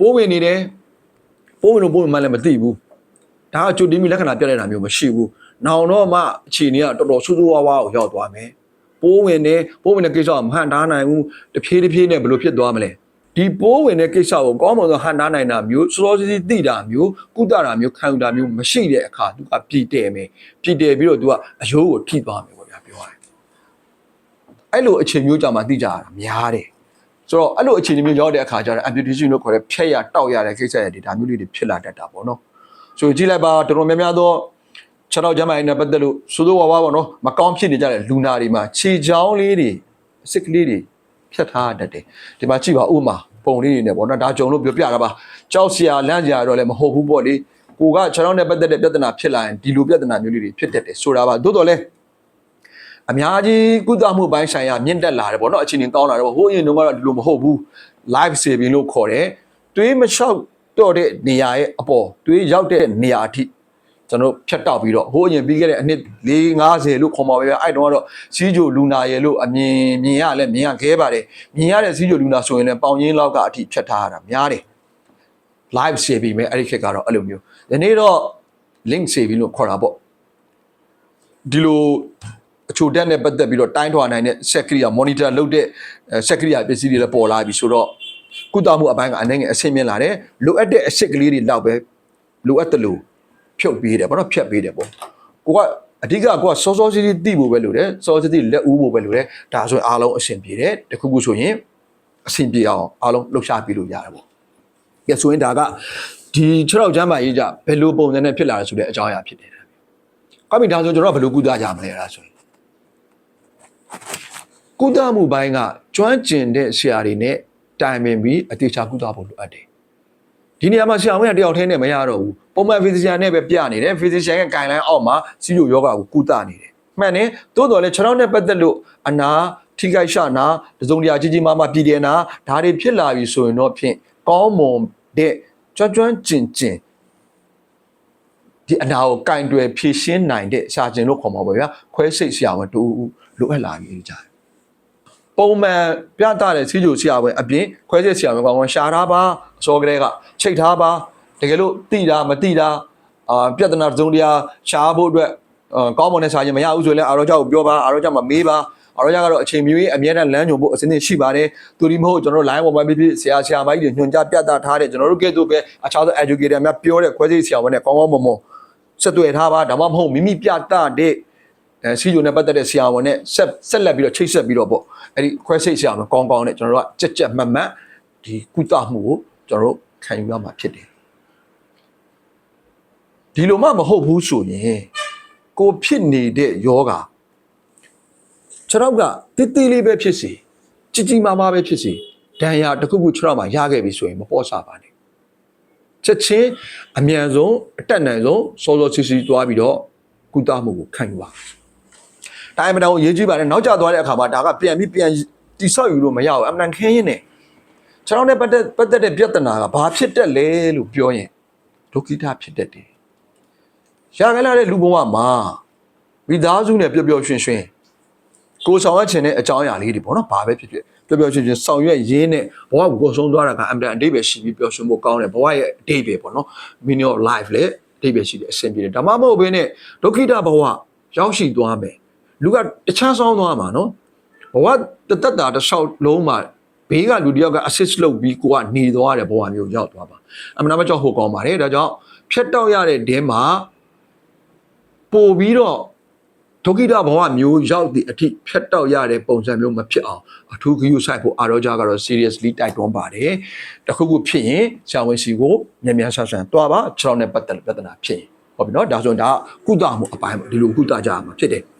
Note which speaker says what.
Speaker 1: ပိုးဝင်နေတယ်ပိုးဝင်လို့ပိုးဝင်မှလည်းမသိဘူးဒါကကြိုတင်ပြီးလက္ခဏာပြတဲ့တာမျိုးမရှိဘူးနောင်တော့မှအခြေအနေကတော်တော်ဆိုးဆိုးဝါးဝါကိုရောက်သွားမယ်ပိုးဝင်နေပိုးဝင်တဲ့ကိစ္စကမဟန်တားနိုင်ဘူးတဖြည်းတဖြည်းနဲ့ဘယ်လိုဖြစ်သွားမလဲဒီပိုးဝင်တဲ့ကိစ္စကိုကောင်းမွန်သောဟန်တားနိုင်တာမျိုးစောစောစီးစီးသိတာမျိုးကုသတာမျိုးခံယူတာမျိုးမရှိတဲ့အခါသူကပြည်တယ်မယ်ပြည်တယ်ပြီးတော့သူကအယိုးကိုထိသွားမယ်ပေါ့ဗျာပြောရတယ်အဲ့လိုအခြေမျိုးကြမှာသိကြရတာများတယ် ဆိုတော့အဲ့လိုအခြေအနေမျိုးရောက်တဲ့အခါကျတော့ amputation လို့ခေါ်တဲ့ဖြတ်ရတောက်ရတဲ့ကိစ္စရဲ့ data မျိုးလေးတွေဖြစ်လာတတ်တာပေါ့နော်ဆိုကြည့်လိုက်ပါတော်တော်များများသောခြေထောက်ကျမ်းမာရေးနဲ့ပတ်သက်လို့စိုးစိုးဝါးဝါပေါ့နော်မကောင်းဖြစ်နေကြတဲ့လူနာတွေမှာခြေချောင်းလေးတွေအစစ်ကလေးတွေဖြတ်ထားတတ်တယ်ဒီမှာကြည့်ပါဥပမာပုံလေးတွေနဲ့ပေါ့နော်ဒါကြုံလို့ပြောပြတာပါကြောက်စရာလန့်စရာတော့လည်းမဟုတ်ဘူးပေါ့လေကိုကခြေထောက်နဲ့ပတ်သက်တဲ့ပြဿနာဖြစ်လာရင်ဒီလိုပြဿနာမျိုးလေးတွေဖြစ်တတ်တယ်ဆိုတာပါသို့တော်လည်း အများကြီးကုသမှုပိုင်းဆိုင်ရာမြင့်တက်လာတယ်ပေါ့နော်အချိန်ကြီးကောင်းလာတယ်ပေါ့ဟိုအရင်တုန်းကတော့ဒီလိုမဟုတ်ဘူး live saving လို့ခေါ်တယ်တွေးမလျှောက်တော့တဲ့နေရာရဲ့အပေါ်တွေးရောက်တဲ့နေရာအထိကျွန်တော်ဖြတ်တောက်ပြီးတော့ဟိုအရင်ပြီးခဲ့တဲ့အနှစ်450လို့ခေါ်ပါပဲဗျအဲ့တုန်းကတော့စီးဂျိုလူနာရဲ့လို့အမြင်မြင်ရလဲမြင်ရခဲပါတယ်မြင်ရတဲ့စီးဂျိုလူနာဆိုရင်လည်းပေါင်ရင်းလောက်ကအထိဖြတ်ထားရတာများတယ် live saving ပဲအဲ့ဒီခေတ်ကတော့အဲ့လိုမျိုးဒီနေ့တော့ link saving လို့ခေါ်တာပေါ့ဒီလိုအ ချိုတက်နဲ့ပတ်သက်ပြီးတော့တိုင်းထွာနိုင်တဲ့စက်ကရိယာ monitor လုပ်တဲ့အဲစက်ကရိယာပစ္စည်းတွေလည်းပေါ်လာပြီဆိုတော့ကုသမှုအပိုင်းကအနိုင်ငယ်အဆင့်မြင့်လာတယ်လိုအပ်တဲ့အဆစ်ကလေးတွေလောက်ပဲလိုအပ်တယ်လို့ဖြုတ်ပေးတယ်ပေါ့နော်ဖြတ်ပေးတယ်ပေါ့ကိုကအဓိကကိုကစောစောစီးစီးတိဖို့ပဲလိုတယ်စောစောစီးစီးလက်ဦးဖို့ပဲလိုတယ်ဒါဆိုရင်အားလုံးအဆင်ပြေတယ်တခုခုဆိုရင်အဆင်ပြေအောင်အားလုံးလှုပ်ရှားပြီးလို့ရတယ်ပေါ့ကဲဆိုရင်ဒါကဒီ6ရောက်ချမ်းပါရေးကြဘယ်လိုပုံစံနဲ့ဖြစ်လာလဲဆိုတဲ့အကြောင်းအရာဖြစ်တယ်ကောင်းပြီဒါဆိုကျွန်တော်တို့ကဘယ်လိုကုသကြမလဲအဲ့ဒါဆိုရင် ကုသမှုပိုင်းကကျွမ်းကျင်တဲ့ဆရာတွေနဲ့တိုင်ပင်ပြီးအသေးချာကုသဖို့လိုအပ်တယ်ဒီနေရာမှာဆရာဝန်ကတယောက်တည်းနဲ့မရတော့ဘူးပုံမှန် physician နဲ့ပဲပြနေတယ် physician ရဲ့ guideline အောက်မှာစီလိုယောဂကိုကုသနေတယ်မှန်တယ်သို့တော်လည်းခြေထောက်နဲ့ပတ်သက်လို့အနာထိခိုက်ရှနာတစုံတရာကြီးကြီးမားမားပြည်တယ်နာဒါတွေဖြစ်လာပြီဆိုရင်တော့ဖြင့်ကောင်းမွန်တဲ့ကျွမ်းကျွမ်းကျင်ကျင် ဒီအနာကိုကင်တွယ်ဖြည့်ရှင်းနိုင်တဲ့ရှာကျင်လို့ခေါ်မှာပေါ့ဗျာခွဲစိတ်ဆရာဝန်တူလိုအပ်လာပြီကြတယ်ပုံမှန်ပြသတဲ့စီးကြိုဆရာဝန်အပြင်ခွဲစိတ်ဆရာဝန်ကောင်းကောင်းရှာထားပါအစောကလေးကချိတ်ထားပါတကယ်လို့တိတာမတိတာအာပြဿနာတစ်စုံတရာရှားဖို့အတွက်အာကောင်းမွန်တဲ့စာချင်းမရဘူးဆိုရင်လည်းအာရောကြောက်ကိုပြောပါအာရောကြောက်မှာမေးပါအာရောကြောက်ကတော့အချိန်မျိုးကြီးအမြဲတမ်းလမ်းညွန်ဖို့အစင်းသင့်ရှိပါတယ်သူဒီမဟုတ်ကျွန်တော်တို့ line ပေါ်မှာဖြစ်ဖြစ်ဆရာဆရာမကြီးတွေညွှန်ကြားပြသထားတဲ့ကျွန်တော်တို့ကဲ့သို့ပဲအခြားသော educator များပြောတဲ့ခွဲစိတ်ဆရာဝန်နဲ့ကောင်းကောင်းမွန်မွန် ဆက်တွေ့ထားပါဒါမှမဟုတ်မိမိပြတတဲ့အဲစီဂျိုနဲ့ပတ်သက်တဲ့ဆရာဝန်နဲ့ဆက်ဆက်လက်ပြီးတော့ချိတ်ဆက်ပြီးတော့ပေါ့အဲ့ဒီခွဲစိတ်ဆရာဝန်ကောင်းကောင်းနဲ့ကျွန်တော်တို့ကကြက်ကြက်မတ်မတ်ဒီကုသမှုကိုကျွန်တော်တို့ခံယူရမှာဖြစ်တယ်ဒီလိုမှမဟုတ်ဘူးဆိုရင်ကိုဖြစ်နေတဲ့ယောဂခြေထောက်ကတိတိလေးပဲဖြစ်စီကြီးကြီးမားမားပဲဖြစ်စီဒဏ်ရာတစ်ခုခုခြေထောက်မှာရခဲ့ပြီဆိုရင်မပေါ့ဆပါနဲ့ ချက်ချင်းအမြန်ဆုံးအတက်နိုင်ဆုံးစောစောစီစီသွားပြီးတော့ကုသမှုကိုခံယူပါတိုင်းမတောင်ရေးကြည့်ပါတယ်နောက်ကျသွားတဲ့အခါမှာဒါကပြန်ပြီးပြန်တိဆောက်ယူလို့မရဘူးအမှန်ခင်းရင်းနဲ့ကျွန်တော်နဲ့ပတ်သက်ပတ်သက်တဲ့ပြဿနာကဘာဖြစ်တက်လဲလို့ပြောရင်ဒုက္ခိတဖြစ်တတ်တယ်ရခဲ့လာတဲ့လူဘဝမှာမိသားစုနဲ့ပျော်ပျော်ရွှင်ရွှင် ကိုယ်ဆောင်ရချင်တဲ့အကြောင်းအရာလေးတွေပေါ့နော်ဘာပဲဖြစ်ဖြစ်ပျော်ပျော်ရွှင်ရွှင်ဆောင်ရွက်ရင်းနဲ့ဘဝကိုကိုယ်ဆုံးသွားတာကအမှန်တန်အတိတ်ပဲရှိပြီးပျော်ရွှင်ဖို့ကောင်းတယ်ဘဝရဲ့အတိတ်ပဲပေါ့နော် meaning of life လေအတိတ်ပဲရှိတယ်အဆင်ပြေတယ်ဒါမှမဟုတ်ဘဲနဲ့ဒုက္ခိတဘဝရောက်ရှိသွားမယ်လူကတခြားဆောင်သွားမှာနော်ဘဝတသက်တာတစ်လျှောက်လုံးမှာဘေးကလူတစ်ယောက်က assist လုပ်ပြီးကိုကနေသွားတဲ့ဘဝမျိုးရောက်သွားပါအမှန်တမ်းကြောက်ဟိုကောင်းပါတယ်ဒါကြောင့်ဖြတ်တောက်ရတဲ့ဒင်းမှာပို့ပြီးတော့ ဒုက္ခိတဘဝမျိုးရောက်သည့်အထိဖြတ်တောက်ရတဲ့ပုံစံမျိုးမဖြစ်အောင်အထူးဂရုစိုက်ဖို့အာရောဂျာကတော့ seriously တိုက်တွန်းပါတယ်။တခုခုဖြစ်ရင်ဆရာဝန်စီကိုမြန်မြန်ဆန်ဆန်တွားပါခြေထောက်နဲ့ပတ်သက်တဲ့ပြဿနာဖြစ်ရင်ဟုတ်ပြီနော်ဒါဆိုရင်ဒါကကုသမှုအပိုင်းပေါ့ဒီလိုကုသကြရမှာဖြစ်တယ်။